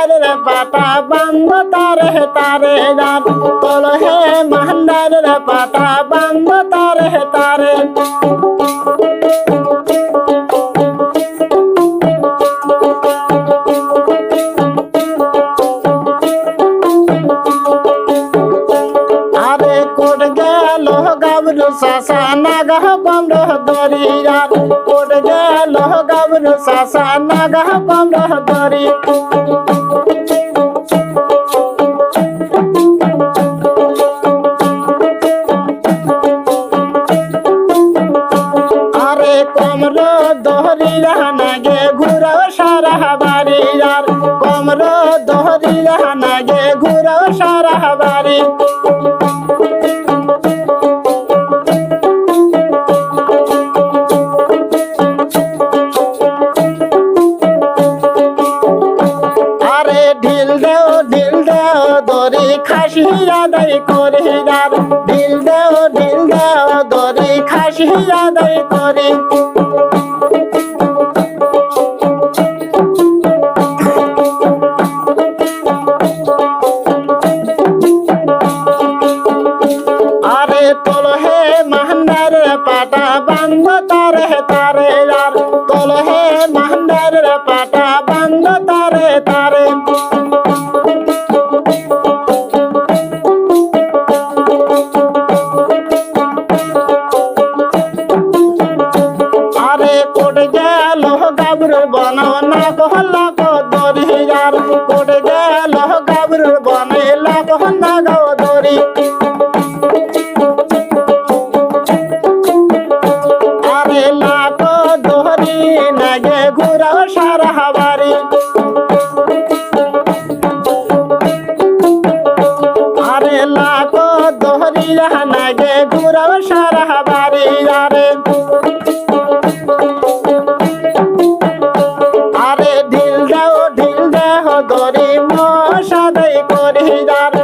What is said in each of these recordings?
মান্দারের পাতা বন্ধ তারে তারে যার তোল হে মান্দারের পাতা বন্ধ তারে তারে। সাসা নাগাহ কমর দরিয়ার কোট গেল গাবরু সাসা নাগাহ কমর দরি কমর দহরিয়া নাগে ঘুরাও সারা বাড়ি আর কমর দহরিয়া নাগে ঘুরাও সারা বাড়ি আরে ঢিল দেও দেও খাসি করে যার ঢিল দেও ঢিল দেও, দড়ি খাসি আদায় করে। পাটা বন্ধ তারে তারে। আরে কোট গেল গাবর বনাও না কহলা কো দরি আর কোট নাগে ঘুরাও সারা বাড়ি আরে লাখ দহরি নাগে ঘুরাও সারা বাড়ি আরে। আরে ঢিল দাও ঢিল দাও দরি মশাদাই করি যার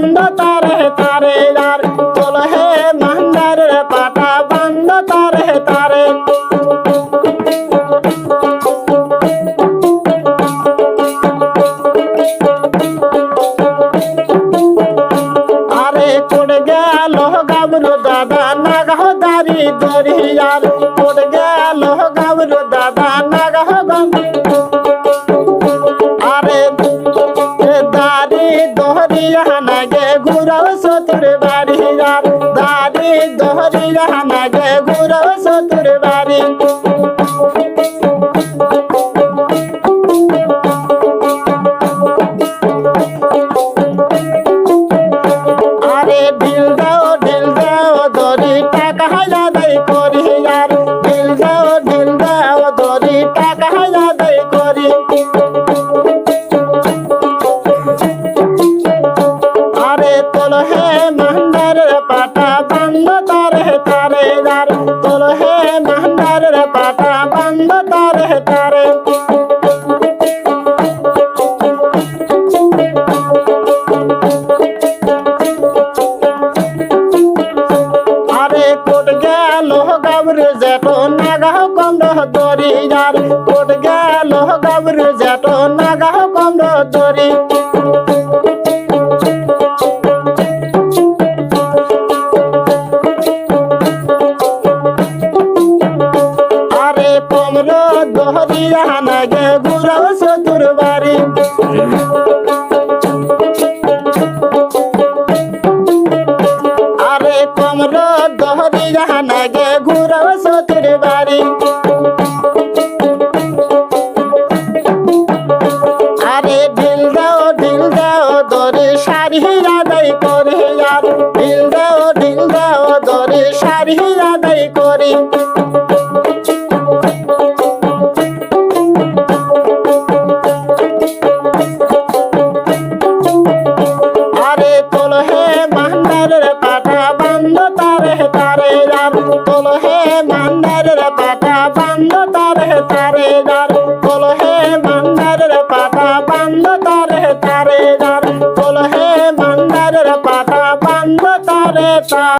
বন্ধ তারে তারে আর তোল হে মান্দারের পাঠা বন্ধ তারে তারে। আরে কোড়ে গেল গাবরু দাদা নাগাহ দারি দরি দহরিয়া মান্দারের পাটা বন্ধ তারে তারে। আরে কোট গেল গাবর যেটো নাগাহ কমর দরি আর কোট গেল গাবর যেটো নাগাহ কমর দরি দহরিয়া নাগে ঘুরাও সতুর বাড়ি। আরে কমর দহরিয়া নাগে ঘুরাও সতুর বাড়ি। আরে ঢিল দাও ঢিল দাও, দরে সারি আদায় করে। আর ঢিল দাও ঢিল দাও, দরে সারি আদায় করে। যাবে না